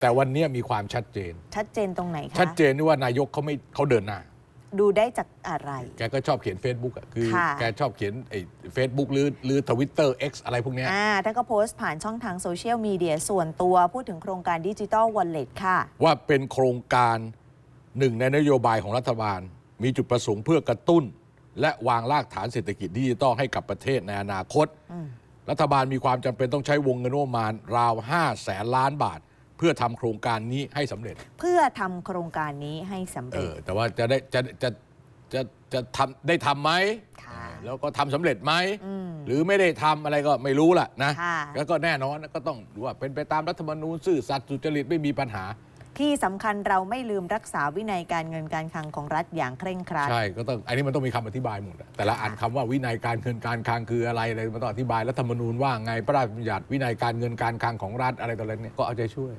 แต่วันนี้มีความชัดเจน ชัดเจนตรงไหนคะชัดเจนที่ว่านายกเขาไม่เขาเดินหน้า ดูได้จากอะไร แกก็ชอบเขียน Facebook อะคือ ค่ะ แกชอบเขียนไอ้เฟซบุ๊กหรือหรือทวิตเตอร์ X อะไรพวกเนี้ย อ่าท่านก็โพสต์ผ่านช่องทางโซเชียลมีเดียส่วนตัวพูดถึงโครงการดิจิ t a ลวอลเล็ตค่ะ ว่าเป็นโครงการหนึ่งในนโยบายของรัฐบาล มีจุดประสงค์เพื่อกระตุ้น และวางรากฐานเศรษฐกิจดิจิตอลให้กับประเทศในอนาคต รัฐบาลมีความจำเป็นต้องใช้วงเงินงบประมาณราว 5 แสนล้านบาท เพื่อทำโครงการนี้ให้สำเร็จ เพื่อทำโครงการนี้ให้สำเอเร็จอ แต่ว่าจะได้จะจะจะจะทำได้ทำไหมค่ะ แล้วก็ทำสำเร็จไหม อืม หรือไม่ได้ทำอะไรก็ไม่รู้ล่ะนะ ค่ะ แล้วก็แน่นอนก็ต้องดูว่าเป็นไปตามรัฐธรรมนูญซื่อสัตย์สุจริตไม่มีปัญหา ที่สำคัญเราไม่ลืมรักษาวินัยการเงินการคลังของรัฐอย่างเคร่งครัด ใช่ก็ต้องอันนี้มันต้องมีคำอธิบายหมดอะแต่ละอันคำว่าวินัยการเงินการคลังคืออะไรอะไรมันต้องอธิบายรัฐธรรมนูญว่าไงพระราชบัญญัติวินัยการเงินการคลังของรัฐอะไรต่ออะไรเนี่ยก็เอาใจช่วย